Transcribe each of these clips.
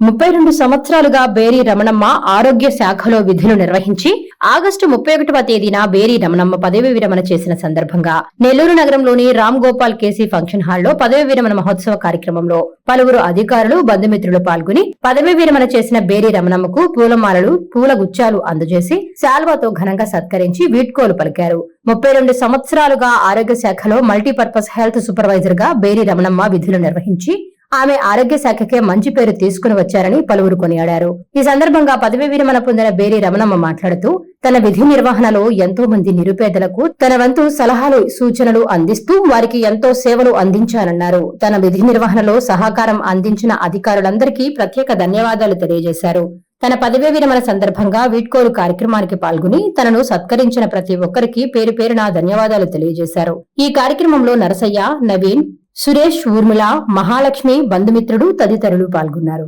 ముప్పై రెండు సంవత్సరాలుగా బేరీ రమణమ్మ ఆరోగ్య శాఖలో విధులు నిర్వహించి ఆగస్టు ముప్పై ఒకటవ తేదీన బేరీ రమణమ్మ పదవి విరమణ చేసిన సందర్భంగా నెల్లూరు నగరంలోని రామ్ గోపాల్ కేసీ ఫంక్షన్ హాల్లో పదవి విరమణ మహోత్సవ కార్యక్రమంలో పలువురు అధికారులు బంధుమిత్రులు పాల్గొని పదవి విరమణ చేసిన బేరీ రమణమ్మకు పూలమాలలు పూల గుచ్చాలు అందజేసి శాల్వాతో ఘనంగా సత్కరించి వీడ్కోలు పలికారు. ముప్పై రెండు సంవత్సరాలుగా ఆరోగ్య శాఖలో మల్టీపర్పస్ హెల్త్ సూపర్వైజర్గా బేరీ రమణమ్మ విధులు నిర్వహించి ఆమె ఆరోగ్య శాఖకే మంచి పేరు తీసుకుని వచ్చారని పలువురు కొనియాడారు. ఈ సందర్భంగా పదవి విరమణ పొందిన బేరి రమణమ్మ మాట్లాడుతూ తన విధి నిర్వహణలో ఎంతో మంది నిరుపేదలకు తన వంతు సలహాలు సూచనలు అందిస్తూ వారికి ఎంతో సేవలు అందించానన్నారు. తన విధి నిర్వహణలో సహకారం అందించిన అధికారులందరికీ ప్రత్యేక ధన్యవాదాలు తెలియజేశారు. తన పదవీ విరమణ సందర్భంగా వీడ్కోలు కార్యక్రమానికి పాల్గొని తనను సత్కరించిన ప్రతి ఒక్కరికి పేరు పేరున ధన్యవాదాలు తెలియజేశారు. ఈ కార్యక్రమంలో నరసయ్య నవీన్ సురేష్ ఊర్మిళ మహాలక్ష్మి బంధుమిత్రుడు తదితరులు పాల్గొన్నారు.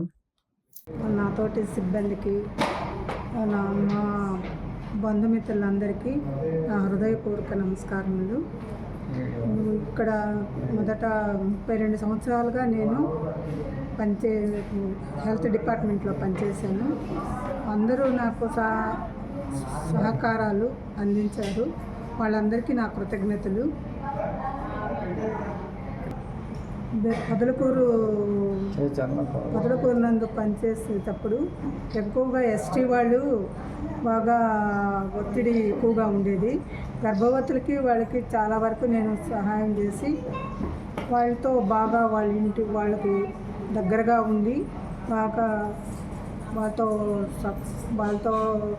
నాతోటి సిబ్బందికి నా మా బంధుమిత్రులందరికీ హృదయపూర్వక నమస్కారములు. ఇక్కడ మొదట ముప్పై రెండు సంవత్సరాలుగా నేను పనిచే హెల్త్ డిపార్ట్మెంట్లో పనిచేశాను. అందరూ నాకు సహ సహకారాలు అందించారు. వాళ్ళందరికీ నా కృతజ్ఞతలు. పొదలకూరు పొదలకూరు నందు పనిచేసేటప్పుడు ఎక్కువగా ఎస్టీ వాళ్ళు బాగా ఒత్తిడి ఎక్కువగా ఉండేది. గర్భవతులకి వాళ్ళకి చాలా వరకు నేను సహాయం చేసి వాళ్ళతో బాగా వాళ్ళ ఇంటి వాళ్ళకి దగ్గరగా ఉండి బాగా వాళ్ళతో వాళ్ళతో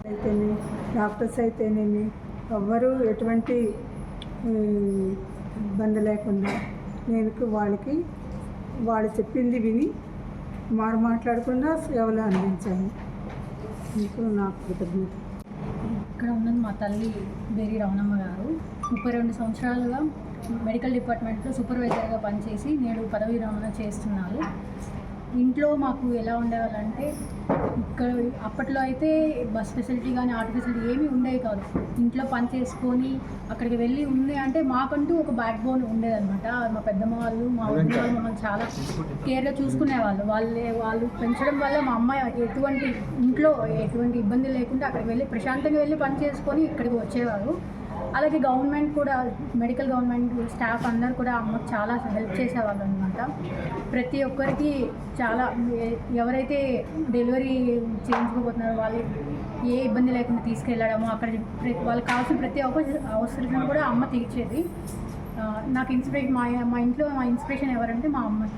అయితేనే డాక్టర్స్ అయితేనేమి ఎవ్వరూ ఎటువంటి ఇబ్బంది లేకుండా నేను వాళ్ళకి వాళ్ళు చెప్పింది విని మారు మాట్లాడకుండా సేవలు అందించాను మీకు నాకు కృతజ్ఞత. ఇక్కడ ఉన్నది మా తల్లి బేరి రమణమ్మ గారు. ముప్పై రెండు సంవత్సరాలుగా మెడికల్ డిపార్ట్మెంట్లో సూపర్వైజర్గా పనిచేసి నేడు పదవి విరమణ చేస్తున్నారు. ఇంట్లో మాకు ఎలా ఉండేవాళ్ళంటే ఇక్కడ అప్పట్లో అయితే బస్ ఫెసిలిటీ కానీ ఆటో ఫెసిలిటీ ఏమీ ఉండేవి కాదు. ఇంట్లో పని చేసుకొని అక్కడికి వెళ్ళి ఉంది అంటే మాకంటూ ఒక బ్యాక్ బోన్ ఉండేదన్నమాట. మా పెద్దమ్మ వాళ్ళు మా వదిన వాళ్ళు మమ్మల్ని చాలా కేర్గా చూసుకునేవాళ్ళు. వాళ్ళే వాళ్ళు పెంచడం వల్ల మా అమ్మాయి ఎటువంటి ఇంట్లో ఎటువంటి ఇబ్బంది లేకుండా అక్కడికి వెళ్ళి ప్రశాంతంగా వెళ్ళి పని చేసుకొని ఇక్కడికి వచ్చేవారు. అలాగే గవర్నమెంట్ కూడా మెడికల్ గవర్నమెంట్ స్టాఫ్ అందరు కూడా అమ్మకు చాలా హెల్ప్ చేసేవాళ్ళు అనమాట ప్రతి ఒక్కరికి చాలా ఎవరైతే డెలివరీ చేయించుకోబోతున్నారో వాళ్ళు ఏ ఇబ్బంది లేకుండా తీసుకెళ్ళడము అక్కడ వాళ్ళకి కావాల్సిన ప్రతి ఒక్క అవసరం కూడా అమ్మ తీర్చేది. నాకు ఇన్స్పిరేషన్ మా మా ఇంట్లో మా ఇన్స్పిరేషన్ ఎవరంటే మా అమ్మ.